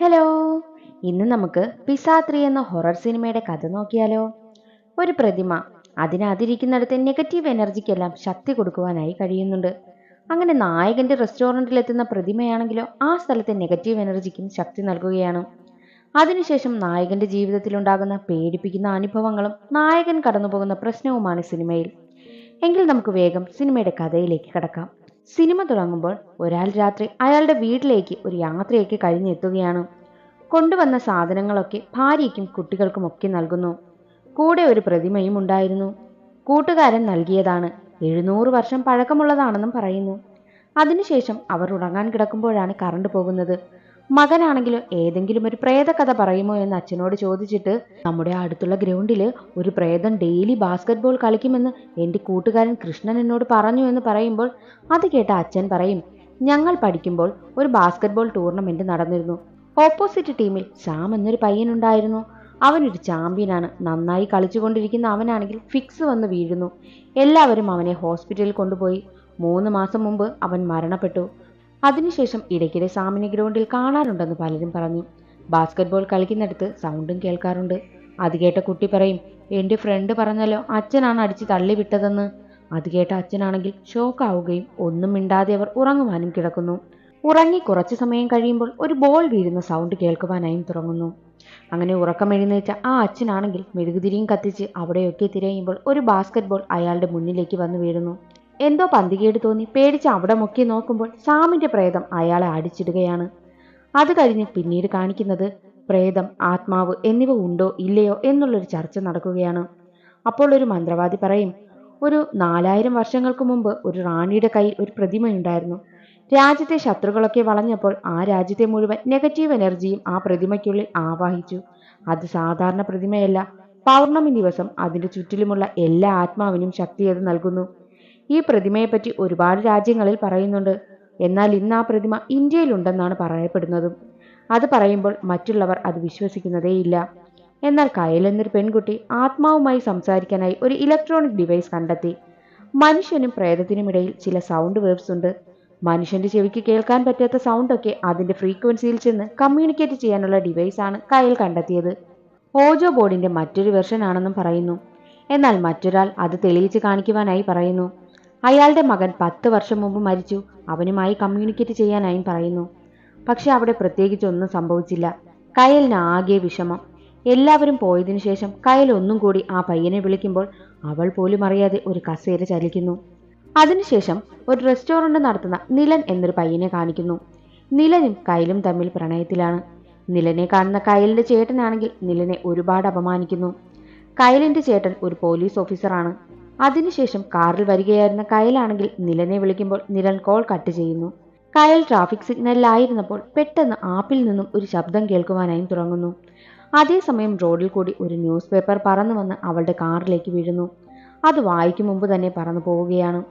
Hello ഇന്ന് നമുക്ക് പിസാത്രി എന്ന ഹൊറർ സിനിമയുടെ കഥ നോക്കിയാലോ? ഒരു പ്രതിമ അതിനതിരിക്കുന്നിടത്ത് നെഗറ്റീവ് എനർജിക്കെല്ലാം ശക്തി കൊടുക്കുവാനായി കഴിയുന്നുണ്ട്. അങ്ങനെ നായകന്റെ റെസ്റ്റോറന്റിലെത്തുന്ന പ്രതിമയാണെങ്കിലോ ആ സ്ഥലത്തെ നെഗറ്റീവ് എനർജിക്കും ശക്തി നൽകുകയാണ്. അതിനുശേഷം നായകന്റെ ജീവിതത്തിലുണ്ടാകുന്ന പേടിപ്പിക്കുന്ന അനുഭവങ്ങളും നായകൻ കടന്നുപോകുന്ന പ്രശ്നവുമാണ് സിനിമയിൽ എങ്കിൽ നമുക്ക് വേഗം സിനിമയുടെ കഥയിലേക്ക് കടക്കാം. സിനിമ തുടങ്ങുമ്പോൾ ഒരാൾ രാത്രി അയാളുടെ വീട്ടിലേക്ക് ഒരു യാത്രയൊക്കെ കഴിഞ്ഞെത്തുകയാണ് കൊണ്ടുവന്ന സാധനങ്ങളൊക്കെ ഭാര്യയ്ക്കും കുട്ടികൾക്കുമൊക്കെ നൽകുന്നു. കൂടെ ഒരു പ്രതിമയും ഉണ്ടായിരുന്നു. കൂട്ടുകാരൻ നൽകിയതാണ്. എഴുന്നൂറ് വർഷം പഴക്കമുള്ളതാണെന്നും പറയുന്നു. അതിനുശേഷം അവർ ഉറങ്ങാൻ കിടക്കുമ്പോഴാണ് കറണ്ട് പോകുന്നത്. മകനാണെങ്കിലോ ഏതെങ്കിലും ഒരു പ്രേതകഥ പറയുമോ എന്ന് അച്ഛനോട് ചോദിച്ചിട്ട് നമ്മുടെ അടുത്തുള്ള ഗ്രൗണ്ടിൽ ഒരു പ്രേതം ഡെയിലി ബാസ്കറ്റ് ബോൾ കളിക്കുമെന്ന് എന്റെ കൂട്ടുകാരൻ കൃഷ്ണൻ എന്നോട് പറഞ്ഞു എന്ന് പറയുമ്പോൾ അത് കേട്ട അച്ഛൻ പറയും ഞങ്ങൾ പഠിക്കുമ്പോൾ ഒരു ബാസ്കറ്റ് ബോൾ നടന്നിരുന്നു. ഓപ്പോസിറ്റ് ടീമിൽ ശ്യാം എന്നൊരു പയ്യനുണ്ടായിരുന്നു അവനൊരു ചാമ്പ്യനാണ് നന്നായി കളിച്ചുകൊണ്ടിരിക്കുന്ന അവനാണെങ്കിൽ ഫിക്സ് വന്ന് വീഴുന്നു. എല്ലാവരും അവനെ ഹോസ്പിറ്റലിൽ കൊണ്ടുപോയി. മൂന്ന് മാസം മുമ്പ് അവൻ മരണപ്പെട്ടു. അതിനുശേഷം ഇടയ്ക്കിടെ സാമിനെ ഗ്രൗണ്ടിൽ കാണാറുണ്ടെന്ന് പലരും പറഞ്ഞു. ബാസ്കറ്റ് ബോൾ കളിക്കുന്നിടത്ത് സൗണ്ടും കേൾക്കാറുണ്ട്. അത് കേട്ട കുട്ടി പറയും എന്റെ ഫ്രണ്ട് പറഞ്ഞല്ലോ അച്ഛനാണ് അടിച്ച് തള്ളിവിട്ടതെന്ന്. അത് കേട്ട അച്ഛനാണെങ്കിൽ ഷോക്കാവുകയും ഒന്നും മിണ്ടാതെ അവർ ഉറങ്ങുവാനും കിടക്കുന്നു. ഉറങ്ങി കുറച്ചു സമയം കഴിയുമ്പോൾ ഒരു ബോൾ വീഴുന്ന സൗണ്ട് കേൾക്കുവാനായും തുടങ്ങുന്നു. അങ്ങനെ ഉറക്കം എഴുന്നേറ്റ ആ അച്ഛനാണെങ്കിൽ മെഴുകുതിരിയും കത്തിച്ച് അവിടെയൊക്കെ തിരയുമ്പോൾ ഒരു ബാസ്ക്കറ്റ് ബോൾ അയാളുടെ മുന്നിലേക്ക് വന്ന് വീഴുന്നു. എന്തോ പന്തികേട് തോന്നി പേടിച്ച് അവിടെ മുക്കി നോക്കുമ്പോൾ സാമിന്റെ പ്രേതം അയാളെ അടിച്ചിടുകയാണ്. അത് കഴിഞ്ഞ് പിന്നീട് കാണിക്കുന്നത് പ്രേതം ആത്മാവ് എന്നിവ ഉണ്ടോ ഇല്ലയോ എന്നുള്ളൊരു ചർച്ച നടക്കുകയാണ്. അപ്പോൾ ഒരു മന്ത്രവാദി പറയും ഒരു നാലായിരം വർഷങ്ങൾക്ക് മുമ്പ് ഒരു റാണിയുടെ കയ്യിൽ ഒരു പ്രതിമയുണ്ടായിരുന്നു. രാജ്യത്തെ ശത്രുക്കളൊക്കെ വളഞ്ഞപ്പോൾ ആ രാജ്യത്തെ മുഴുവൻ നെഗറ്റീവ് എനർജിയും ആ പ്രതിമയ്ക്കുള്ളിൽ ആവാഹിച്ചു. അത് സാധാരണ പ്രതിമയല്ല. പൗർണമി ദിവസം അതിന്റെ ചുറ്റിലുമുള്ള എല്ലാ ആത്മാവിനും ശക്തി അത് നൽകുന്നു. ഈ പ്രതിമയെപ്പറ്റി ഒരുപാട് രാജ്യങ്ങളിൽ പറയുന്നുണ്ട്. എന്നാൽ ഇന്ന് ആ പ്രതിമ ഇന്ത്യയിലുണ്ടെന്നാണ് പറയപ്പെടുന്നതും. അത് പറയുമ്പോൾ മറ്റുള്ളവർ അത് വിശ്വസിക്കുന്നതേയില്ല. എന്നാൽ കയൽ എന്നൊരു പെൺകുട്ടി ആത്മാവുമായി സംസാരിക്കാനായി ഒരു ഇലക്ട്രോണിക് ഡിവൈസ് കണ്ടെത്തി. മനുഷ്യനും പ്രേതത്തിനുമിടയിൽ ചില സൗണ്ട് വേവ്സ് ഉണ്ട്. മനുഷ്യന്റെ ചെവിക്ക് കേൾക്കാൻ പറ്റാത്ത സൗണ്ടൊക്കെ അതിന്റെ ഫ്രീക്വൻസിയിൽ ചെന്ന് കമ്മ്യൂണിക്കേറ്റ് ചെയ്യാനുള്ള ഡിവൈസ് ആണ് കയൽ കണ്ടെത്തിയത്. ഓജോ ബോർഡിന്റെ മറ്റൊരു വെർഷൻ ആണെന്നും പറയുന്നു. എന്നാൽ മറ്റൊരാൾ അത് തെളിയിച്ച് കാണിക്കുവാനായി പറയുന്നു. അയാളുടെ മകൻ പത്ത് വർഷം മുമ്പ് മരിച്ചു. അവനുമായി കമ്മ്യൂണിക്കേറ്റ് ചെയ്യാനായും പറയുന്നു. പക്ഷെ അവിടെ പ്രത്യേകിച്ച് ഒന്നും സംഭവിച്ചില്ല. കയലിന് ആകെ വിഷമം. എല്ലാവരും പോയതിനു ശേഷം കയൽ ഒന്നും കൂടി ആ പയ്യനെ വിളിക്കുമ്പോൾ അവൾ പോലും അറിയാതെ ഒരു കസേര ചലിക്കുന്നു. അതിനുശേഷം ഒരു റെസ്റ്റോറന്റ് നടത്തുന്ന നിലൻ എന്നൊരു പയ്യനെ കാണിക്കുന്നു. നിലനും കയലും തമ്മിൽ പ്രണയത്തിലാണ്. നിലനെ കാണുന്ന കയലിന്റെ ചേട്ടനാണെങ്കിൽ നിലനെ ഒരുപാട് അപമാനിക്കുന്നു. കയലിന്റെ ചേട്ടൻ ഒരു പോലീസ് ഓഫീസറാണ് അതിനുശേഷം കാറിൽ വരികയായിരുന്ന കയലാണെങ്കിൽ നിലനെ വിളിക്കുമ്പോൾ നിലൻ കോൾ കട്ട് ചെയ്യുന്നു. കയൽ ട്രാഫിക് സിഗ്നലിലായിരുന്നപ്പോൾ പെട്ടെന്ന് ആപ്പിൽ നിന്നും ഒരു ശബ്ദം കേൾക്കുവാനായും തുടങ്ങുന്നു. അതേസമയം റോഡിൽ കൂടി ഒരു ന്യൂസ് പേപ്പർ പറന്നു വന്ന് അവളുടെ കാറിലേക്ക് വീഴുന്നു. അത് വായിക്കും മുമ്പ് തന്നെ പറന്നു പോവുകയാണ്.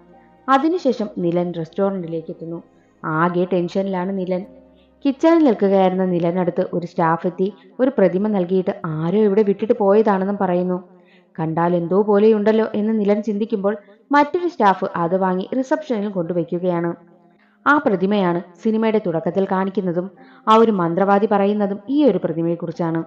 അതിനുശേഷം നിലൻ റെസ്റ്റോറന്റിലേക്ക് എത്തുന്നു. ആകെ ടെൻഷനിലാണ് നിലൻ. കിച്ചണിൽ നിൽക്കുകയായിരുന്ന നിലനടുത്ത് ഒരു സ്റ്റാഫ് എത്തി ഒരു പ്രതിമ നൽകിയിട്ട് ആരോ ഇവിടെ വിട്ടിട്ട് പോയതാണെന്നും പറയുന്നു. കണ്ടാൽ എന്തോ പോലെയുണ്ടല്ലോ എന്ന് നിലൻ ചിന്തിക്കുമ്പോൾ മറ്റൊരു സ്റ്റാഫ് അത് വാങ്ങി റിസപ്ഷനിൽ കൊണ്ടുവയ്ക്കുകയാണ്. ആ പ്രതിമയാണ് സിനിമയുടെ തുടക്കത്തിൽ കാണിക്കുന്നതും ആ ഒരു മന്ത്രവാദി പറയുന്നതും ഈ ഒരു പ്രതിമയെക്കുറിച്ചാണ്.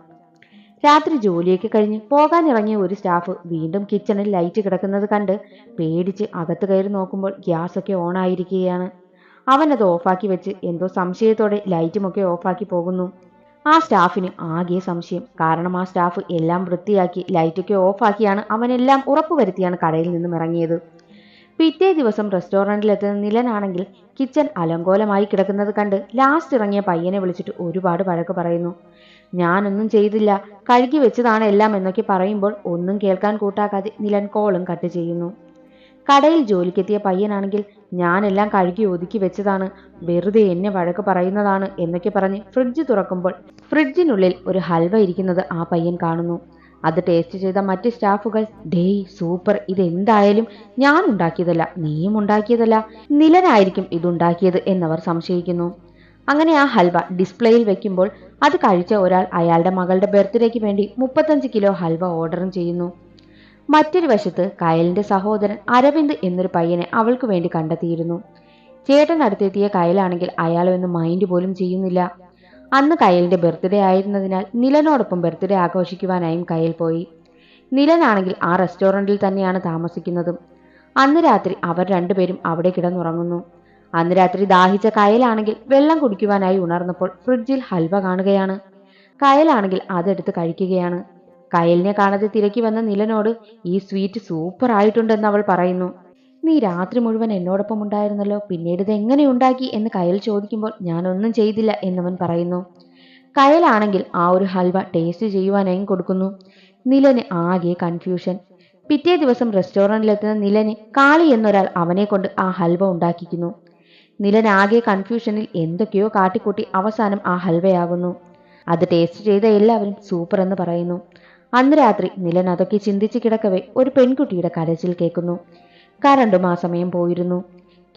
രാത്രി ജോലിയൊക്കെ കഴിഞ്ഞ് പോകാനിറങ്ങിയ ഒരു സ്റ്റാഫ് വീണ്ടും കിച്ചണിൽ ലൈറ്റ് കിടക്കുന്നത് കണ്ട് പേടിച്ച് അകത്ത് കയറി നോക്കുമ്പോൾ ഗ്യാസൊക്കെ ഓണായിരിക്കുകയാണ്. അവൻ അത് ഓഫാക്കി വെച്ച് എന്തോ സംശയത്തോടെ ലൈറ്റുമൊക്കെ ഓഫാക്കി പോകുന്നു. ആ സ്റ്റാഫിന് ആകെ സംശയം. കാരണം ആ സ്റ്റാഫ് എല്ലാം വൃത്തിയാക്കി ലൈറ്റൊക്കെ ഓഫാക്കിയാണ് അവനെല്ലാം ഉറപ്പുവരുത്തിയാണ് കടയിൽ നിന്നും ഇറങ്ങിയത്. പിറ്റേ ദിവസം റെസ്റ്റോറന്റിലെത്തുന്ന നിലനാണെങ്കിൽ കിച്ചൺ അലങ്കോലമായി കിടക്കുന്നത് കണ്ട് ലാസ്റ്റ് ഇറങ്ങിയ പയ്യനെ വിളിച്ചിട്ട് ഒരുപാട് വഴക്ക് പറയുന്നു. ഞാനൊന്നും ചെയ്തില്ല. കഴുകി വെച്ചതാണ് എല്ലാം എന്നൊക്കെ പറയുമ്പോൾ ഒന്നും കേൾക്കാൻ കൂട്ടാക്കാതെ നിലൻ കോളും കട്ട് ചെയ്യുന്നു. കടയിൽ ജോലിക്കെത്തിയ പയ്യനാണെങ്കിൽ ഞാനെല്ലാം കഴുകി ഒതുക്കി വെച്ചതാണ്. വെറുതെ എന്നെ വഴക്ക് പറയുന്നതാണ് എന്നൊക്കെ പറഞ്ഞ് ഫ്രിഡ്ജ് തുറക്കുമ്പോൾ ഫ്രിഡ്ജിനുള്ളിൽ ഒരു ഹൽവ ഇരിക്കുന്നത് ആ പയ്യൻ കാണുന്നു. അത് ടേസ്റ്റ് ചെയ്ത മറ്റ് സ്റ്റാഫുകൾ ഡേയ് സൂപ്പർ. ഇതെന്തായാലും ഞാൻ ഉണ്ടാക്കിയതല്ല. നീയും ഉണ്ടാക്കിയതല്ല. നിലനായിരിക്കും ഇതുണ്ടാക്കിയത് എന്നവർ സംശയിക്കുന്നു. അങ്ങനെ ആ ഹൽവ ഡിസ്പ്ലേയിൽ വെക്കുമ്പോൾ അത് കഴിച്ച ഒരാൾ അയാളുടെ മകളുടെ ബർത്ത്ഡേക്ക് വേണ്ടി മുപ്പത്തഞ്ച് കിലോ ഹൽവ ഓർഡറും ചെയ്യുന്നു. മറ്റൊരു വശത്ത് കയലിന്റെ സഹോദരൻ അരവിന്ദ് എന്നൊരു പയ്യനെ അവൾക്ക് വേണ്ടി കണ്ടെത്തിയിരുന്നു. ചേട്ടൻ അടുത്തെത്തിയ കയലാണെങ്കിൽ അയാളൊന്നും മൈൻഡ് പോലും ചെയ്യുന്നില്ല. അന്ന് കയലിന്റെ ബർത്ത്ഡേ ആയിരുന്നതിനാൽ നിലനോടൊപ്പം ബർത്ത്ഡേ ആഘോഷിക്കുവാനായും കയൽ പോയി. നിലനാണെങ്കിൽ ആ റെസ്റ്റോറന്റിൽ തന്നെയാണ് താമസിക്കുന്നതും. അന്ന് രാത്രി അവർ രണ്ടുപേരും അവിടെ കിടന്നുറങ്ങുന്നു. അന്ന് രാത്രി ദാഹിച്ച കയലാണെങ്കിൽ വെള്ളം കുടിക്കുവാനായി ഉണർന്നപ്പോൾ ഫ്രിഡ്ജിൽ ഹൽവ കാണുകയാണ്. കയലാണെങ്കിൽ അതെടുത്ത് കഴിക്കുകയാണ്. കയലിനെ കാണാതെ തിരക്കി വന്ന നിലനോട് ഈ സ്വീറ്റ് സൂപ്പർ ആയിട്ടുണ്ടെന്ന് അവൾ പറയുന്നു. നീ രാത്രി മുഴുവൻ എന്നോടൊപ്പം ഉണ്ടായിരുന്നല്ലോ പിന്നീട് ഇത് എങ്ങനെ ഉണ്ടാക്കി എന്ന് കയൽ ചോദിക്കുമ്പോൾ ഞാനൊന്നും ചെയ്തില്ല എന്നവൻ പറയുന്നു. കയലാണെങ്കിൽ ആ ഒരു ഹൽവ ടേസ്റ്റ് ചെയ്യുവാനായും കൊടുക്കുന്നു. നിലന് ആകെ കൺഫ്യൂഷൻ പിറ്റേ ദിവസം റെസ്റ്റോറന്റിലെത്തുന്ന നിലന് കാളി എന്നൊരാൾ അവനെ കൊണ്ട് ആ ഹൽവ ഉണ്ടാക്കിക്കുന്നു. നിലൻ ആകെ കൺഫ്യൂഷനിൽ എന്തൊക്കെയോ കാട്ടിക്കൂട്ടി അവസാനം ആ ഹൽവയാകുന്നു. അത് ടേസ്റ്റ് ചെയ്ത എല്ലാവരും സൂപ്പർ എന്ന് പറയുന്നു. അന്ന് രാത്രി നിലൻ അതൊക്കെ ചിന്തിച്ച് കിടക്കവേ ഒരു പെൺകുട്ടിയുടെ കരച്ചിൽ കേൾക്കുന്നു. കരണ്ടും ആ സമയം പോയിരുന്നു.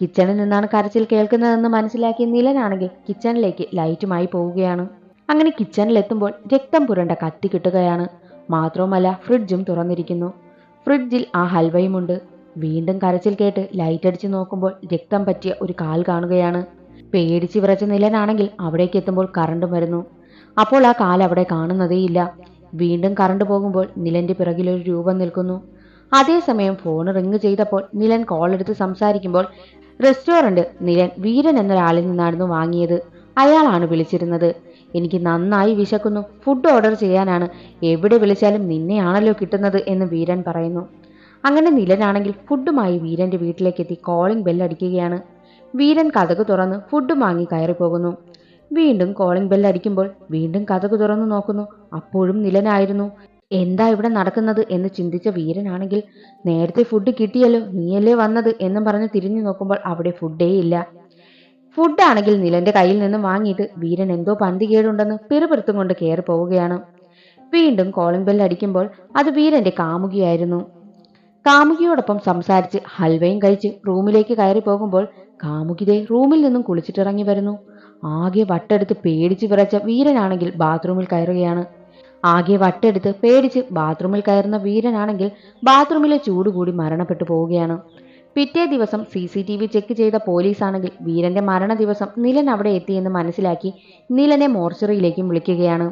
കിച്ചണിൽ നിന്നാണ് കരച്ചിൽ കേൾക്കുന്നതെന്ന് മനസ്സിലാക്കിയ നിലനാണെങ്കിൽ കിച്ചണിലേക്ക് ലൈറ്റുമായി പോവുകയാണ്. അങ്ങനെ കിച്ചണിലെത്തുമ്പോൾ രക്തം പുരണ്ട കത്തി കിട്ടുകയാണ്. മാത്രവുമല്ല ഫ്രിഡ്ജും തുറന്നിരിക്കുന്നു. ഫ്രിഡ്ജിൽ ആ ഹൽവയുമുണ്ട്. വീണ്ടും കരച്ചിൽ കേട്ട് ലൈറ്റ് അടിച്ചു നോക്കുമ്പോൾ രക്തം പറ്റിയ ഒരു കാൽ കാണുകയാണ്. പേടിച്ച് വിറച്ച നിലനാണെങ്കിൽ അവിടേക്ക് എത്തുമ്പോൾ കറണ്ടും വരുന്നു. അപ്പോൾ ആ കാൽ അവിടെ കാണുന്നതേയില്ല. വീണ്ടും കറണ്ട് പോകുമ്പോൾ നിലന്റെ പിറകിലൊരു രൂപം നിൽക്കുന്നു. അതേസമയം ഫോൺ റിങ് ചെയ്തപ്പോൾ നിലൻ കോൾ എടുത്ത് സംസാരിക്കുമ്പോൾ റെസ്റ്റോറന്റ് നിലൻ വീരൻ എന്നൊരാളിൽ നിന്നായിരുന്നു വാങ്ങിയത്. അയാളാണ് വിളിച്ചിരുന്നത്. എനിക്ക് നന്നായി വിശക്കുന്നു. ഫുഡ് ഓർഡർ ചെയ്യാനാണ്. എവിടെ വിളിച്ചാലും നിന്നെയാണല്ലോ കിട്ടുന്നത് എന്ന് വീരൻ പറയുന്നു. അങ്ങനെ നിലനാണെങ്കിൽ ഫുഡുമായി വീരന്റെ വീട്ടിലേക്ക് എത്തി കോളിംഗ് ബെല്ലടിക്കുകയാണ് വീരൻ കഥക് തുറന്ന് ഫുഡ് വാങ്ങി കയറി പോകുന്നു വീണ്ടും കോളിംഗ് ബെൽ അടിക്കുമ്പോൾ വീണ്ടും കഥകു തുറന്നു നോക്കുന്നു. അപ്പോഴും നിലനായിരുന്നു. എന്താ ഇവിടെ നടക്കുന്നത് എന്ന് ചിന്തിച്ച വീരനാണെങ്കിൽ നേരത്തെ ഫുഡ് കിട്ടിയല്ലോ നീയല്ലേ വന്നത് എന്നും പറഞ്ഞ് തിരിഞ്ഞു നോക്കുമ്പോൾ അവിടെ ഫുഡേ ഇല്ല. ഫുഡാണെങ്കിൽ നിലന്റെ കയ്യിൽ നിന്നും വാങ്ങിയിട്ട് വീരൻ എന്തോ പന്തി കേടുണ്ടെന്ന് പിറുപിറുത്തും കൊണ്ട് കയറി പോവുകയാണ്. വീണ്ടും കോളിംഗ് ബെൽ അടിക്കുമ്പോൾ അത് വീരന്റെ കാമുകിയായിരുന്നു. കാമുകിയോടൊപ്പം സംസാരിച്ച് ഹൽവയും കഴിച്ച് റൂമിലേക്ക് കയറി പോകുമ്പോൾ കാമുകിതെ റൂമിൽ നിന്നും കുളിച്ചിട്ടിറങ്ങി വരുന്നു. ആകെ വട്ടെടുത്ത് പേടിച്ച് വിറച്ച വീരനാണെങ്കിൽ ബാത്റൂമിൽ കയറുകയാണ്. ആകെ വട്ടെടുത്ത് പേടിച്ച് ബാത്റൂമിൽ കയറുന്ന വീരനാണെങ്കിൽ ബാത്റൂമിലെ ചൂട് കൂടി മരണപ്പെട്ടു പോവുകയാണ്. പിറ്റേ ദിവസം C C T V check ചെയ്ത പോലീസാണെങ്കിൽ വീരന്റെ മരണ ദിവസം നിലൻ അവിടെ എത്തിയെന്ന് മനസ്സിലാക്കി നിലനെ മോർച്ചറിയിലേക്കും വിളിക്കുകയാണ്.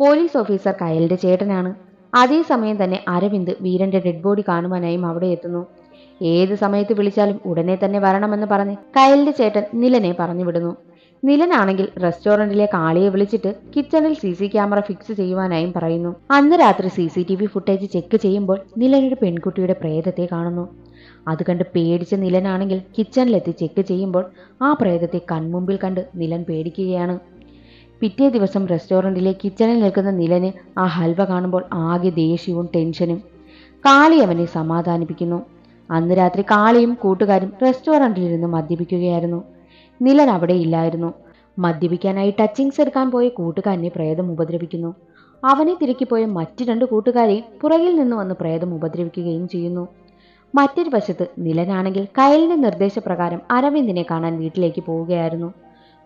പോലീസ് ഓഫീസർ കയലിന്റെ ചേട്ടനാണ്. അതേസമയം തന്നെ അരവിന്ദ് വീരന്റെ ഡെഡ് ബോഡി കാണുവാനായും അവിടെ എത്തുന്നു. ഏത് സമയത്ത് വിളിച്ചാലും ഉടനെ തന്നെ വരണമെന്ന് പറഞ്ഞ് കയലിന്റെ ചേട്ടൻ നിലനെ പറഞ്ഞു വിടുന്നു. നിലനാണെങ്കിൽ റെസ്റ്റോറന്റിലെ കാളിയെ വിളിച്ചിട്ട് കിച്ചണിൽ സി സി ക്യാമറ ഫിക്സ് ചെയ്യുവാനായും പറയുന്നു. അന്ന് രാത്രി C C T V footage check ചെയ്യുമ്പോൾ നിലനൊരു പെൺകുട്ടിയുടെ പ്രേതത്തെ കാണുന്നു. അത് കണ്ട് പേടിച്ച നിലനാണെങ്കിൽ കിച്ചണിലെത്തി ചെക്ക് ചെയ്യുമ്പോൾ ആ പ്രേതത്തെ കൺമുമ്പിൽ കണ്ട് നിലൻ പേടിക്കുകയാണ്. പിറ്റേ ദിവസം റെസ്റ്റോറന്റിലെ കിച്ചണിൽ നിൽക്കുന്ന നിലന് ആ ഹൽവ കാണുമ്പോൾ ആകെ ദേഷ്യവും ടെൻഷനും. കാളി അവനെ സമാധാനിപ്പിക്കുന്നു. അന്ന് രാത്രി കാളിയും കൂട്ടുകാരും റെസ്റ്റോറന്റിലിരുന്ന് മദ്യപിക്കുകയായിരുന്നു. നിലൻ അവിടെ ഇല്ലായിരുന്നു. മദ്യപിക്കാനായി ടച്ചിങ്സ് എടുക്കാൻ പോയ കൂട്ടുകാരനെ പ്രേതം ഉപദ്രവിക്കുന്നു. അവനെ തിരക്കിപ്പോയ മറ്റു രണ്ട് കൂട്ടുകാരെ പുറകിൽ നിന്ന് വന്ന് പ്രേതം ഉപദ്രവിക്കുകയും ചെയ്യുന്നു. മറ്റൊരു വശത്ത് നിലനാണെങ്കിൽ കയലിന്റെ നിർദ്ദേശപ്രകാരം അരവിന്ദിനെ കാണാൻ വീട്ടിലേക്ക് പോവുകയായിരുന്നു.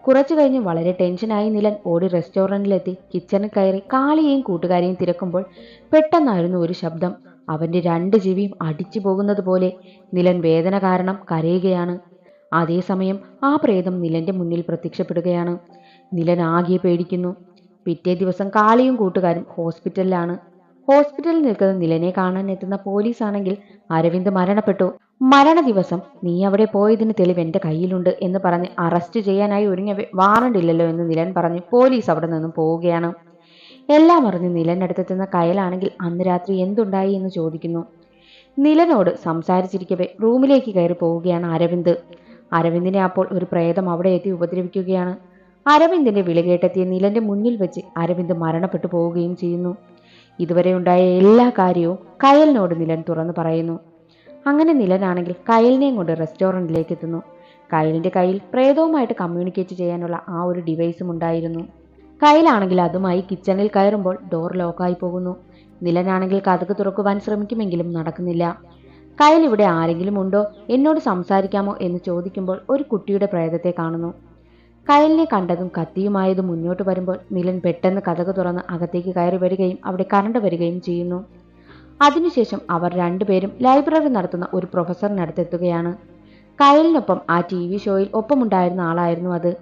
കുറച്ചു കഴിഞ്ഞ് വളരെ ടെൻഷനായി നിലൻ ഓടി റെസ്റ്റോറന്റിലെത്തി കിച്ചണിൽ കയറി കാളിയെയും കൂട്ടുകാരെയും തിരക്കുമ്പോൾ പെട്ടെന്നായിരുന്നു ഒരു ശബ്ദം. അവന്റെ രണ്ട് ജീവിയും അടിച്ചു പോകുന്നത് പോലെ നിലൻ വേദന കാരണം കരയുകയാണ്. അതേസമയം ആ പ്രേതം നിലന്റെ മുന്നിൽ പ്രത്യക്ഷപ്പെടുകയാണ്. നിലൻ ആകെ പേടിക്കുന്നു. പിറ്റേ ദിവസം കാളിയും കൂട്ടുകാരും ഹോസ്പിറ്റലിലാണ്. ഹോസ്പിറ്റലിൽ നിൽക്കുന്ന നിലനെ കാണാൻ എത്തുന്ന പോലീസാണെങ്കിൽ അരവിന്ദ് മരണപ്പെട്ടു. മരണ ദിവസം നീ അവിടെ പോയതിന് തെളിവ് എന്റെ കയ്യിലുണ്ട് എന്ന് പറഞ്ഞ് അറസ്റ്റ് ചെയ്യാനായി ഒരുങ്ങിയ വാറണ്ട് ഇല്ലല്ലോ എന്ന് നിലൻ പറഞ്ഞ് പോലീസ് അവിടെ നിന്നും പോവുകയാണ്. എല്ലാം അറിഞ്ഞ് നിലനടുത്തെത്തുന്ന കയലാണെങ്കിൽ അന്ന് രാത്രി എന്തുണ്ടായി എന്ന് ചോദിക്കുന്നു. നിലനോട് സംസാരിച്ചിരിക്കവേ റൂമിലേക്ക് കയറി പോവുകയാണ് അരവിന്ദ്. അരവിന്ദിനെ അപ്പോൾ ഒരു പ്രേതം അവിടെ എത്തി ഉപദ്രവിക്കുകയാണ്. അരവിന്ദിന്റെ വിളി കേട്ടെത്തിയ നിലന്റെ മുന്നിൽ വെച്ച് അരവിന്ദ് മരണപ്പെട്ടു പോവുകയും ചെയ്യുന്നു. ഇതുവരെ ഉണ്ടായ എല്ലാ കാര്യവും കയലിനോട് നിലൻ തുറന്നു പറയുന്നു. അങ്ങനെ നിലനാണെങ്കിൽ കയലിനെയും കൊണ്ട് റെസ്റ്റോറന്റിലേക്ക് എത്തുന്നു. കയലിന്റെ കയ്യിൽ പ്രേതവുമായിട്ട് കമ്മ്യൂണിക്കേറ്റ് ചെയ്യാനുള്ള ആ ഒരു ഡിവൈസും ഉണ്ടായിരുന്നു. കയലാണെങ്കിൽ അതുമായി കിച്ചണിൽ കയറുമ്പോൾ ഡോർ ലോക്കായി പോകുന്നു. നിലനാണെങ്കിൽ കഥക് തുറക്കുവാൻ ശ്രമിക്കുമെങ്കിലും നടക്കുന്നില്ല. കയൽ ഇവിടെ ആരെങ്കിലും ഉണ്ടോ? എന്നോട് സംസാരിക്കാമോ എന്ന് ചോദിക്കുമ്പോൾ ഒരു കുട്ടിയുടെ പ്രേതത്തെ കാണുന്നു. കയലിനെ കണ്ടതും കത്തിയുമായതും മുന്നോട്ട് വരുമ്പോൾ നിലൻ പെട്ടെന്ന് കഥക് തുറന്ന് അകത്തേക്ക് കയറി വരികയും അവിടെ കറണ്ട് വരികയും ചെയ്യുന്നു. അതിനുശേഷം അവർ രണ്ടുപേരും ലൈബ്രറി നടത്തുന്ന ഒരു പ്രൊഫസറിനടുത്തെത്തുകയാണ്. കയലിനൊപ്പം ആ ടി വി ഷോയിൽ ഒപ്പമുണ്ടായിരുന്ന ആളായിരുന്നു അത്.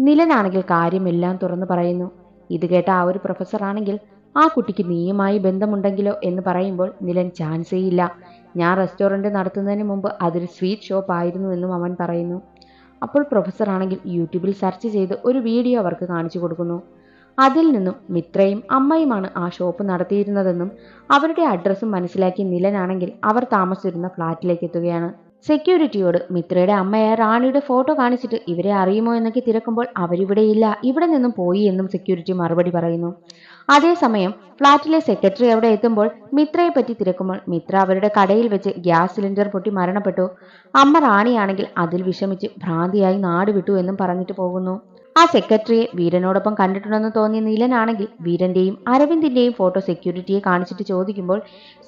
നിലനാണെങ്കിൽ കാര്യമെല്ലാം തുറന്നു പറയുന്നു. ഇത് കേട്ട ആ ഒരു പ്രൊഫസറാണെങ്കിൽ ആ കുട്ടിക്ക് നീയുമായി ബന്ധമുണ്ടെങ്കിലോ? എന്ന് പറയുമ്പോൾ നിലൻ ചാൻസേ ഇല്ല. ഞാൻ റെസ്റ്റോറന്റ് നടത്തുന്നതിന് മുമ്പ് അതൊരു സ്വീറ്റ് ഷോപ്പ് ആയിരുന്നു എന്നും അവൻ പറയുന്നു. അപ്പോൾ പ്രൊഫസർ ആണെങ്കിൽ യൂട്യൂബിൽ സെർച്ച് ചെയ്ത് ഒരു വീഡിയോ അവർക്ക് കാണിച്ചു കൊടുക്കുന്നു. അതിൽ നിന്നും മിത്രയും അമ്മയുമാണ് ആ ഷോപ്പ് നടത്തിയിരുന്നതെന്നും അവരുടെ അഡ്രസ്സും മനസ്സിലാക്കി നിലനാണെങ്കിൽ അവർ താമസിച്ചിരുന്ന ഫ്ലാറ്റിലേക്ക് എത്തുകയാണ്. സെക്യൂരിറ്റിയോട് മിത്രയുടെ അമ്മയായ റാണിയുടെ ഫോട്ടോ കാണിച്ചിട്ട് ഇവരെ അറിയുമോ എന്നൊക്കെ തിരക്കുമ്പോൾ അവരിവിടെയില്ല ഇവിടെ നിന്നും പോയി എന്നും സെക്യൂരിറ്റി മറുപടി പറയുന്നു. അതേസമയം ഫ്ളാറ്റിലെ സെക്രട്ടറി അവിടെ എത്തുമ്പോൾ മിത്രയെ പറ്റി തിരക്കുമ്പോൾ മിത്ര അവരുടെ കടയിൽ വെച്ച് ഗ്യാസ് സിലിണ്ടർ പൊട്ടി മരണപ്പെട്ടു. അമ്മ റാണിയാണെങ്കിൽ അതിൽ വിഷമിച്ച് ഭ്രാന്തിയായി നാട് വിട്ടു എന്നും പറഞ്ഞിട്ട് പോകുന്നു. ആ സെക്രട്ടറിയെ വീരനോടൊപ്പം കണ്ടിട്ടുണ്ടെന്ന് തോന്നിയ നീലനാണെങ്കിൽ വീരന്റെയും അരവിന്ദിന്റെയും ഫോട്ടോ സെക്യൂരിറ്റിയെ കാണിച്ചിട്ട് ചോദിക്കുമ്പോൾ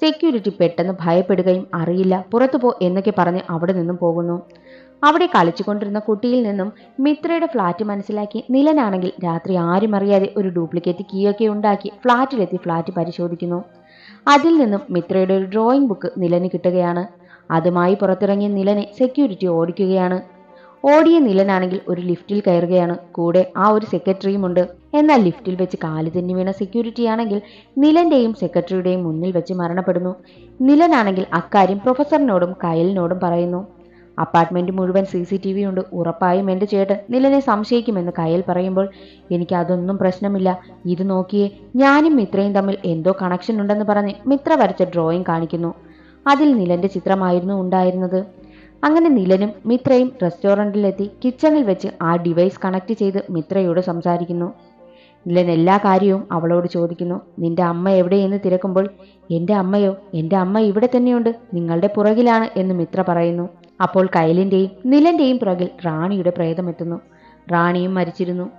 സെക്യൂരിറ്റി പെട്ടെന്ന് ഭയപ്പെടുകയും അറിയില്ല പുറത്തുപോ എന്നൊക്കെ പറഞ്ഞ് അവിടെ നിന്നും പോകുന്നു. അവിടെ കളിച്ചുകൊണ്ടിരുന്ന കുട്ടിയിൽ നിന്നും മിത്രയുടെ ഫ്ലാറ്റ് മനസ്സിലാക്കി നിലനാണെങ്കിൽ രാത്രി ആരും അറിയാതെ ഒരു ഡ്യൂപ്ലിക്കേറ്റ് കീയൊക്കെ ഉണ്ടാക്കി ഫ്ലാറ്റിലെത്തി ഫ്ലാറ്റ് പരിശോധിക്കുന്നു. അതിൽ നിന്നും മിത്രയുടെ ഒരു ഡ്രോയിങ് ബുക്ക് നിലന് കിട്ടുകയാണ്. അതുമായി പുറത്തിറങ്ങിയ നിലനെ സെക്യൂരിറ്റി ഓടിക്കുകയാണ്. ഓടിയ നിലനാണെങ്കിൽ ഒരു ലിഫ്റ്റിൽ കയറുകയാണ്. കൂടെ ആ ഒരു സെക്രട്ടറിയും ഉണ്ട്. എന്നാൽ ലിഫ്റ്റിൽ വെച്ച് കാൽ തെന്നി വീണ സെക്യൂരിറ്റിയാണെങ്കിൽ നിലന്റെയും സെക്രട്ടറിയുടെയും മുന്നിൽ വെച്ച് മരണപ്പെടുന്നു. നിലനാണെങ്കിൽ അക്കാര്യം പ്രൊഫസറിനോടും കയലിനോടും പറയുന്നു. അപ്പാർട്ട്മെന്റ് മുഴുവൻ സി സി ടി വി ഉണ്ട്. ഉറപ്പായും എന്റെ ചേട്ടൻ നിലനെ സംശയിക്കുമെന്ന് കയൽ പറയുമ്പോൾ എനിക്ക് അതൊന്നും പ്രശ്നമില്ല. ഇത് നോക്കിയേ ഞാനും മിത്രയും തമ്മിൽ എന്തോ കണക്ഷൻ ഉണ്ടെന്ന് പറഞ്ഞ് മിത്ര വരച്ച ഡ്രോയിങ് കാണിക്കുന്നു. അതിൽ നിലന്റെ ചിത്രമായിരുന്നു ഉണ്ടായിരുന്നത്. അങ്ങനെ നിലനും മിത്രയും റെസ്റ്റോറന്റിലെത്തി കിച്ചണിൽ വെച്ച് ആ ഡിവൈസ് കണക്ട് ചെയ്ത് മിത്രയോട് സംസാരിക്കുന്നു. നിലൻ എല്ലാ കാര്യവും അവളോട് ചോദിക്കുന്നു. നിന്റെ അമ്മ എവിടെയെന്ന് തിരക്കുമ്പോൾ എന്റെ അമ്മയോ? എന്റെ അമ്മ ഇവിടെ തന്നെയുണ്ട്. നിങ്ങളുടെ പുറകിലാണ് എന്ന് മിത്ര പറയുന്നു. അപ്പോൾ കയലിന്റെയും നിലന്റെയും പുറകിൽ റാണിയുടെ പ്രേതമെത്തുന്നു. റാണിയും മരിച്ചിരുന്നു.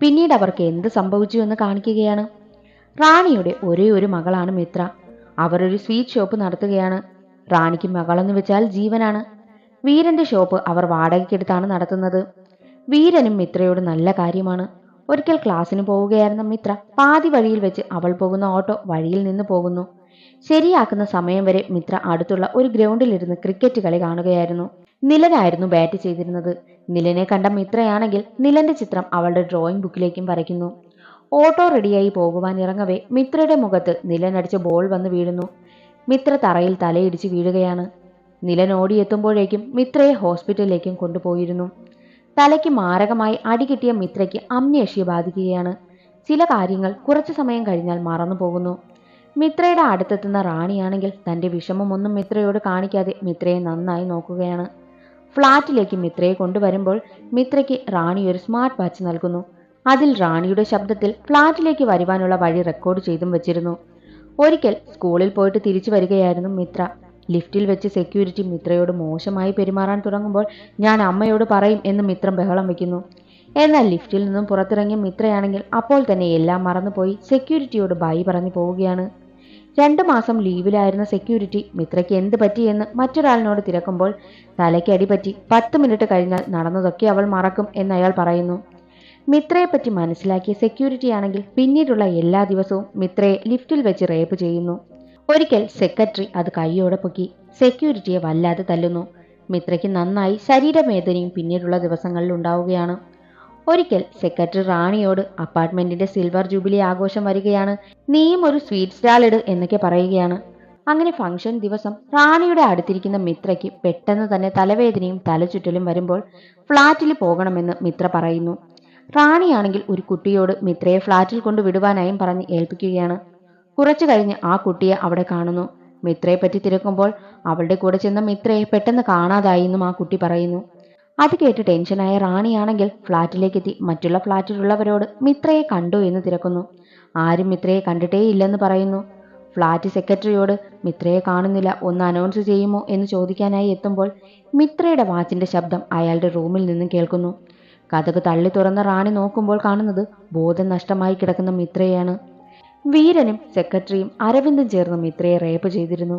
പിന്നീട് അവർക്ക് എന്ത് സംഭവിച്ചു എന്ന് കാണിക്കുകയാണ്. റാണിയുടെ ഒരേ ഒരു മകളാണ് മിത്ര. അവർ ഒരു സ്വീറ്റ് ഷോപ്പ് നടത്തുകയാണ്. റാണിക്ക് മകളെന്ന് വെച്ചാൽ ജീവനാണ്. വീരന്റെ ഷോപ്പ് അവർ വാടകയ്ക്കെടുത്താണ് നടത്തുന്നത്. വീരനും മിത്രയോട് നല്ല കാര്യമാണ്. ഒരിക്കൽ ക്ലാസ്സിന് പോവുകയായിരുന്ന മിത്ര പാതി വഴിയിൽ വെച്ച് അവൾ പോകുന്ന ഓട്ടോ വഴിയിൽ നിന്ന് പോകുന്നു. ശരിയാക്കുന്ന സമയം വരെ മിത്ര അടുത്തുള്ള ഒരു ഗ്രൗണ്ടിലിരുന്ന് ക്രിക്കറ്റ് കളി കാണുകയായിരുന്നു. നിലനായിരുന്നു ബാറ്റ് ചെയ്തിരുന്നത്. നിലനെ കണ്ട മിത്രയാണെങ്കിൽ നിലന്റെ ചിത്രം അവളുടെ ഡ്രോയിങ് ബുക്കിലേക്കും വരയ്ക്കുന്നു. ഓട്ടോ റെഡിയായി പോകുവാൻ ഇറങ്ങവേ മിത്രയുടെ മുഖത്ത് നിലനടിച്ച ബോൾ വന്ന് വീഴുന്നു. മിത്ര തറയിൽ തലയിടിച്ച് വീഴുകയാണ്. നിലൻ ഓടിയെത്തുമ്പോഴേക്കും മിത്രയെ ഹോസ്പിറ്റലിലേക്കും കൊണ്ടുപോയിരുന്നു. തലയ്ക്ക് മാരകമായി അടി കിട്ടിയ മിത്രയ്ക്ക് അമ്നേഷ്യ ബാധിക്കുകയാണ്. ചില കാര്യങ്ങൾ കുറച്ചു സമയം കഴിഞ്ഞാൽ മറന്നു പോകുന്നു മിത്രയുടെ അടുത്തെത്തുന്ന റാണിയാണെങ്കിൽ തന്റെ വിഷമമൊന്നും മിത്രയോട് കാണിക്കാതെ മിത്രയെ നന്നായി നോക്കുകയാണ്. ഫ്ളാറ്റിലേക്ക് മിത്രയെ കൊണ്ടുവരുമ്പോൾ മിത്രയ്ക്ക് റാണി ഒരു സ്മാർട്ട് വാച്ച് നൽകുന്നു. അതിൽ റാണിയുടെ ശബ്ദത്തിൽ ഫ്ളാറ്റിലേക്ക് വരുവാനുള്ള വഴി റെക്കോർഡ് ചെയ്തും വെച്ചിരുന്നു. ഒരിക്കൽ സ്കൂളിൽ പോയിട്ട് തിരിച്ചു വരികയായിരുന്നു മിത്ര. ലിഫ്റ്റിൽ വെച്ച് സെക്യൂരിറ്റി മിത്രയോട് മോശമായി പെരുമാറാൻ തുടങ്ങുമ്പോൾ ഞാൻ അമ്മയോട് പറയും എന്ന് മിത്രം ബഹളം വെക്കുന്നു. എന്നാൽ ലിഫ്റ്റിൽ നിന്നും പുറത്തിറങ്ങിയ മിത്രയാണെങ്കിൽ അപ്പോൾ തന്നെ എല്ലാം മറന്നുപോയി സെക്യൂരിറ്റിയോട് ബൈ പറഞ്ഞു പോവുകയാണ്. രണ്ടു മാസം ലീവിലായിരുന്ന സെക്യൂരിറ്റി മിത്രയ്ക്ക് എന്ത് പറ്റിയെന്ന് മറ്റൊരാളിനോട് തിരക്കുമ്പോൾ തലയ്ക്ക് അടിപറ്റി പത്ത് മിനിറ്റ് കഴിഞ്ഞാൽ നടന്നതൊക്കെ അവൾ മറക്കും എന്ന് അയാൾ പറയുന്നു. മിത്രയെപ്പറ്റി മനസ്സിലാക്കിയ സെക്യൂരിറ്റി ആണെങ്കിൽ പിന്നീടുള്ള എല്ലാ ദിവസവും മിത്രയെ ലിഫ്റ്റിൽ വെച്ച് റേപ്പ് ചെയ്യുന്നു. ഒരിക്കൽ സെക്രട്ടറി അത് കൈയോടെ പൊക്കി സെക്യൂരിറ്റിയെ വല്ലാതെ തല്ലുന്നു. മിത്രയ്ക്ക് നന്നായി ശരീരവേദനയും പിന്നീടുള്ള ദിവസങ്ങളിൽ ഉണ്ടാവുകയാണ്. ഒരിക്കൽ സെക്രട്ടറി റാണിയോട് അപ്പാർട്ട്മെന്റിന്റെ സിൽവർ ജൂബിലി ആഘോഷം വരികയാണ്. നീയും ഒരു സ്വീറ്റ് സ്റ്റാൾ ഇട് എന്നൊക്കെ പറയുകയാണ്. അങ്ങനെ ഫംഗ്ഷൻ ദിവസം റാണിയുടെ അടുത്തിരിക്കുന്ന മിത്രയ്ക്ക് പെട്ടെന്ന് തന്നെ തലവേദനയും തലചുറ്റലും വരുമ്പോൾ ഫ്ളാറ്റിൽ പോകണമെന്ന് മിത്ര പറയുന്നു. റാണിയാണെങ്കിൽ ഒരു കുട്ടിയോട് മിത്രയെ ഫ്ളാറ്റിൽ കൊണ്ട് വിടുവാനായും പറഞ്ഞ് ഏൽപ്പിക്കുകയാണ്. കുറച്ചു കഴിഞ്ഞ് ആ കുട്ടിയെ അവിടെ കാണുന്നു. മിത്രയെ പറ്റി തിരക്കുമ്പോൾ അവളുടെ കൂടെ ചെന്ന മിത്രയെ പെട്ടെന്ന് കാണാതായി എന്നും ആ കുട്ടി പറയുന്നു. അത് കേട്ട് ടെൻഷനായ റാണിയാണെങ്കിൽ ഫ്ളാറ്റിലേക്കെത്തി മറ്റുള്ള ഫ്ളാറ്റിലുള്ളവരോട് മിത്രയെ കണ്ടു എന്ന് തിരക്കുന്നു. ആരും മിത്രയെ കണ്ടിട്ടേ ഇല്ലെന്ന് പറയുന്നു. ഫ്ളാറ്റ് സെക്രട്ടറിയോട് മിത്രയെ കാണുന്നില്ല ഒന്ന് അനൗൺസ് ചെയ്യുമോ എന്ന് ചോദിക്കാനായി എത്തുമ്പോൾ മിത്രയുടെ വാച്ചിന്റെ ശബ്ദം അയാളുടെ റൂമിൽ നിന്നും കേൾക്കുന്നു. കഥക് തള്ളി തുറന്ന റാണി നോക്കുമ്പോൾ കാണുന്നത് ബോധം നഷ്ടമായി കിടക്കുന്ന മിത്രയാണ് വീരനും സെക്രട്ടറിയും അരവിന്ദും ചേർന്ന് മിത്രയെ റേപ്പ് ചെയ്തിരുന്നു.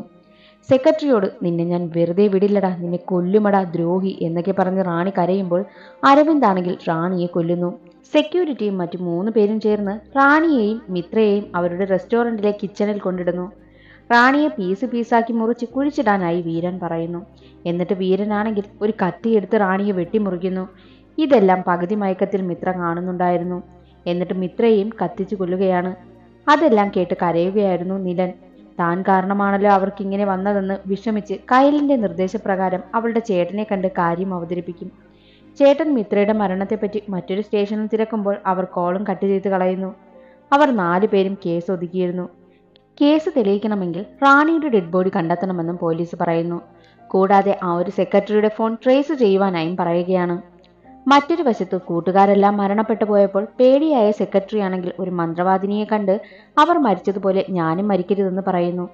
സെക്രട്ടറിയോട് നിന്നെ ഞാൻ വെറുതെ വിടില്ലടാ നിന്നെ കൊല്ലുമടാ ദ്രോഹി എന്നൊക്കെ പറഞ്ഞ് റാണി കരയുമ്പോൾ അരവിന്ദ് ആണെങ്കിൽ റാണിയെ കൊല്ലുന്നു. സെക്യൂരിറ്റിയും മറ്റു മൂന്ന് പേരും ചേർന്ന് റാണിയെയും മിത്രയെയും അവരുടെ റെസ്റ്റോറന്റിലെ കിച്ചണിൽ കൊണ്ടിടുന്നു. റാണിയെ പീസ് പീസാക്കി മുറിച്ച് കുഴിച്ചിടാനായി വീരൻ പറയുന്നു. എന്നിട്ട് വീരനാണെങ്കിൽ ഒരു കത്തിയെടുത്ത് റാണിയെ വെട്ടിമുറിക്കുന്നു. ഇതെല്ലാം പകുതി മയക്കത്തിൽ മിത്ര കാണുന്നുണ്ടായിരുന്നു. എന്നിട്ട് മിത്രയെയും കത്തിച്ചു കൊല്ലുകയാണ്. അതെല്ലാം കേട്ട് കരയുകയായിരുന്നു നിലൻ. താൻ കാരണമാണല്ലോ അവർക്ക് ഇങ്ങനെ വന്നതെന്ന് വിഷമിച്ച് കയലിന്റെ നിർദ്ദേശപ്രകാരം അവളുടെ ചേട്ടനെ കണ്ട് കാര്യം അവതരിപ്പിക്കും. ചേട്ടൻ മിത്രയുടെ മരണത്തെപ്പറ്റി മറ്റൊരു സ്റ്റേഷനിൽ തിരക്കുമ്പോൾ അവർ കോളും കട്ട് ചെയ്ത് കളയുന്നു. അവർ നാലു പേരും കേസ് ഒതുക്കിയിരുന്നു. കേസ് തെളിയിക്കണമെങ്കിൽ റാണിയുടെ ഡെഡ് ബോഡി കണ്ടെത്തണമെന്നും പോലീസ് പറയുന്നു. കൂടാതെ ആ ഒരു സെക്രട്ടറിയുടെ ഫോൺ ട്രേസ് ചെയ്യുവാനായും പറയുകയാണ്. മറ്റൊരു വശത്ത് കൂട്ടുകാരെല്ലാം മരണപ്പെട്ടു പോയപ്പോൾ പേടിയായ സെക്രട്ടറി ആണെങ്കിൽ ഒരു മന്ത്രവാദിനിയെ കണ്ട് അവർ മരിച്ചതുപോലെ ഞാനും മരിക്കരുതെന്ന് പറയുന്നു.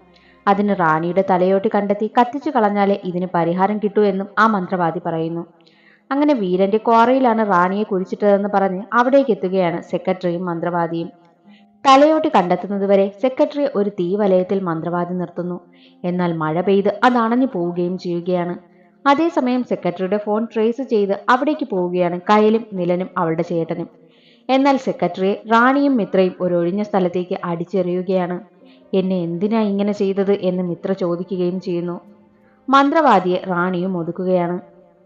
അതിന് റാണിയുടെ തലയോട്ട് കണ്ടെത്തി കത്തിച്ചു കളഞ്ഞാലേ ഇതിന് പരിഹാരം കിട്ടൂ എന്നും ആ മന്ത്രവാദി പറയുന്നു. അങ്ങനെ വീരന്റെ ക്വാറയിലാണ് റാണിയെ കുഴിച്ചിട്ടതെന്ന് പറഞ്ഞ് അവിടേക്ക് എത്തുകയാണ് സെക്രട്ടറിയും മന്ത്രവാദിയും. തലയോട്ട് കണ്ടെത്തുന്നതുവരെ സെക്രട്ടറി ഒരു തീവലയത്തിൽ മന്ത്രവാദി നിർത്തുന്നു. എന്നാൽ മഴ പെയ്ത് അത് അണഞ്ഞു പോവുകയും ചെയ്യുകയാണ്. അതേസമയം സെക്രട്ടറിയുടെ ഫോൺ ട്രേസ് ചെയ്ത് അവിടേക്ക് പോവുകയാണ് കയലും നിലനും അവളുടെ ചേട്ടനും. എന്നാൽ സെക്രട്ടറിയെ റാണിയും മിത്രയും ഒരു ഒഴിഞ്ഞ സ്ഥലത്തേക്ക് അടിച്ചെറിയുകയാണ്. എന്നെ എന്തിനാ ഇങ്ങനെ ചെയ്തത്? എന്ന് മിത്ര ചോദിക്കുകയും ചെയ്യുന്നു. മന്ത്രവാദിയെ റാണിയും ഒതുക്കുകയാണ്.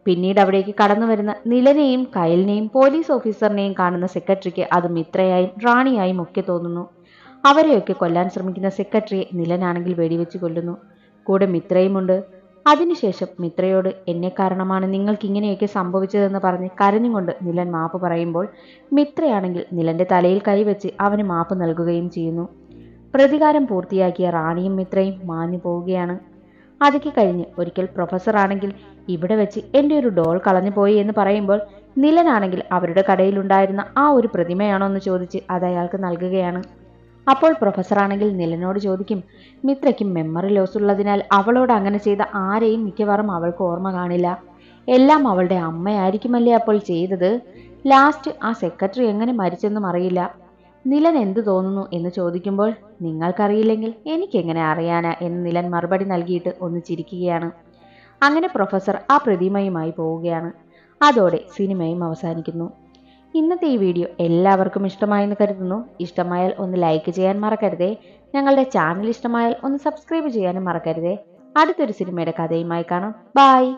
പിന്നീട് അവിടേക്ക് കടന്നു വരുന്ന നിലനെയും കയലിനെയും പോലീസ് ഓഫീസറിനെയും കാണുന്ന സെക്രട്ടറിക്ക് അത് മിത്രയായും റാണിയായും ഒക്കെ തോന്നുന്നു. അവരെയൊക്കെ കൊല്ലാൻ ശ്രമിക്കുന്ന സെക്രട്ടറിയെ നിലനാണെങ്കിൽ വെടിവെച്ച് കൊല്ലുന്നു. കൂടെ മിത്രയുമുണ്ട്. അതിനുശേഷം മിത്രയോട് എന്നെ കാരണമാണ് നിങ്ങൾക്ക് ഇങ്ങനെയൊക്കെ സംഭവിച്ചതെന്ന് പറഞ്ഞ് കരഞ്ഞുകൊണ്ട് നിലൻ മാപ്പ് പറയുമ്പോൾ മിത്രയാണെങ്കിൽ നിലന്റെ തലയിൽ കൈവച്ച് അവന് മാപ്പ് നൽകുകയും ചെയ്യുന്നു. പ്രതികാരം പൂർത്തിയാക്കിയ റാണിയും മിത്രയും മാഞ്ഞു പോവുകയാണ്. അതൊക്കെ കഴിഞ്ഞ് ഒരിക്കൽ പ്രൊഫസർ ആണെങ്കിൽ ഇവിടെ വെച്ച് എന്റെ ഒരു ഡോൾ കളഞ്ഞു പോയി എന്ന് പറയുമ്പോൾ നിലനാണെങ്കിൽ അവരുടെ കടയിലുണ്ടായിരുന്ന ആ ഒരു പ്രതിമയാണോ എന്ന് ചോദിച്ച് അത് അയാൾക്ക് നൽകുകയാണ്. അപ്പോൾ പ്രൊഫസറാണെങ്കിൽ നിലനോട് ചോദിക്കും മിത്രയ്ക്കും മെമ്മറി ലോസ് ഉള്ളതിനാൽ അവളോട് അങ്ങനെ ചെയ്ത ആരെയും മിക്കവാറും അവൾക്ക് ഓർമ്മ കാണില്ല. എല്ലാം അവളുടെ അമ്മയായിരിക്കുമല്ലേ അപ്പോൾ ചെയ്തത്? ലാസ്റ്റ് ആ സെക്രട്ടറി എങ്ങനെ മരിച്ചെന്നും അറിയില്ല. നിലൻ എന്തു തോന്നുന്നു എന്ന് ചോദിക്കുമ്പോൾ നിങ്ങൾക്കറിയില്ലെങ്കിൽ എനിക്കെങ്ങനെ അറിയാനാ? എന്ന് നിലൻ മറുപടി നൽകിയിട്ട് ഒന്ന് ചിരിക്കുകയാണ്. അങ്ങനെ പ്രൊഫസർ ആ പ്രതിമയുമായി പോവുകയാണ്. അതോടെ സിനിമയും അവസാനിക്കുന്നു. ഇന്നത്തെ ഈ വീഡിയോ എല്ലാവർക്കും ഇഷ്ടമായെന്ന് കരുതുന്നു. ഇഷ്ടമായാൽ ഒന്ന് ലൈക്ക് ചെയ്യാൻ മറക്കരുതേ. ഞങ്ങളുടെ ചാനൽ ഇഷ്ടമായാൽ ഒന്ന് സബ്സ്ക്രൈബ് ചെയ്യാനും മറക്കരുതേ. അടുത്തൊരു സിനിമയുടെ കഥയുമായി കാണാം. ബായ്